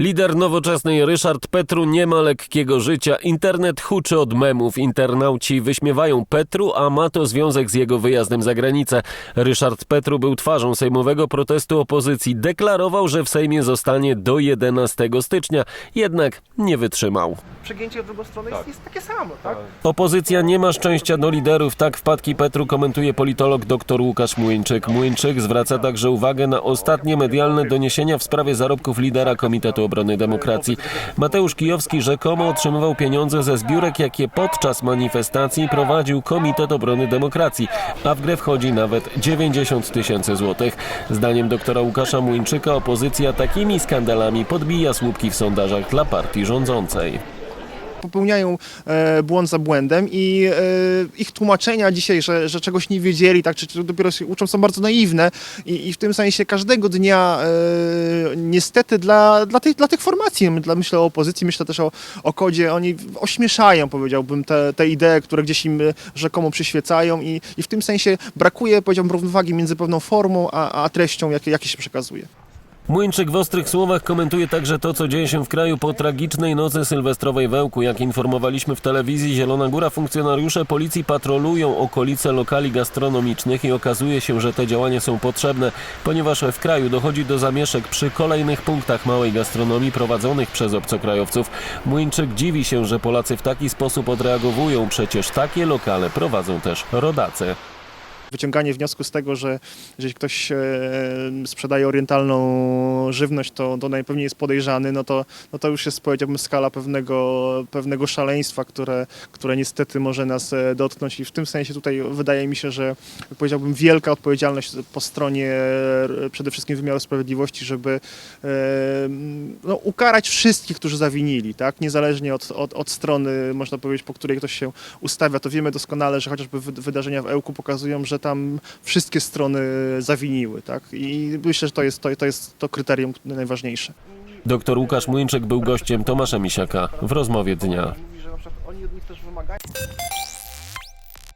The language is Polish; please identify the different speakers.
Speaker 1: Lider nowoczesnej Ryszard Petru nie ma lekkiego życia. Internet huczy od memów. Internauci wyśmiewają Petru, a ma to związek z jego wyjazdem za granicę. Ryszard Petru był twarzą sejmowego protestu opozycji. Deklarował, że w Sejmie zostanie do 11 stycznia, jednak nie wytrzymał.
Speaker 2: przegięcie w drugą stronę jest, jest takie samo, tak?
Speaker 1: Opozycja nie ma szczęścia do liderów, tak wpadki Petru komentuje politolog dr Łukasz Młyńczyk. Młyńczyk zwraca także uwagę na ostatnie medialne doniesienia w sprawie zarobków lidera Komitetu Obrony Demokracji. Mateusz Kijowski rzekomo otrzymywał pieniądze ze zbiórek, jakie podczas manifestacji prowadził Komitet Obrony Demokracji, a w grę wchodzi nawet 90 tysięcy złotych. Zdaniem doktora Łukasza Młyńczyka opozycja takimi skandalami podbija słupki w sondażach dla partii rządzącej.
Speaker 2: Popełniają e, błąd za błędem i e, ich tłumaczenia dzisiaj, że, że czegoś nie wiedzieli, tak, czy, dopiero się uczą, są bardzo naiwne i, i w tym sensie każdego dnia e, niestety dla, dla, tych, dla tych formacji, dla, myślę o opozycji, myślę też o, o kodzie, oni ośmieszają, powiedziałbym, te, te idee, które gdzieś im rzekomo przyświecają i, i w tym sensie brakuje, powiedziałbym, równowagi między pewną formą a, a treścią, jakie, jakie się przekazuje.
Speaker 1: Młyńczyk w ostrych słowach komentuje także to, co dzieje się w kraju po tragicznej nocy sylwestrowej w Ełku. Jak informowaliśmy w telewizji Zielona Góra, funkcjonariusze policji patrolują okolice lokali gastronomicznych i okazuje się, że te działania są potrzebne, ponieważ w kraju dochodzi do zamieszek przy kolejnych punktach małej gastronomii prowadzonych przez obcokrajowców. Młyńczyk dziwi się, że Polacy w taki sposób odreagowują, przecież takie lokale prowadzą też rodacy.
Speaker 2: Wyciąganie wniosku z tego, że jeżeli ktoś e, sprzedaje orientalną żywność, to, to najpewniej jest podejrzany, no to, no to już jest powiedziałbym skala pewnego, pewnego szaleństwa, które, które niestety może nas e, dotknąć. I w tym sensie tutaj wydaje mi się, że powiedziałbym wielka odpowiedzialność po stronie e, przede wszystkim wymiaru sprawiedliwości, żeby no, ukarać wszystkich, którzy zawinili, tak? niezależnie od, od, od strony, można powiedzieć, po której ktoś się ustawia, to wiemy doskonale, że chociażby wy- wydarzenia w Ełku pokazują, że tam wszystkie strony zawiniły, tak? I myślę, że to jest to, to, jest to kryterium najważniejsze.
Speaker 1: Doktor Łukasz Młyńczyk był gościem Tomasza Misiaka w rozmowie dnia.
Speaker 2: Oni od nich też wymagają.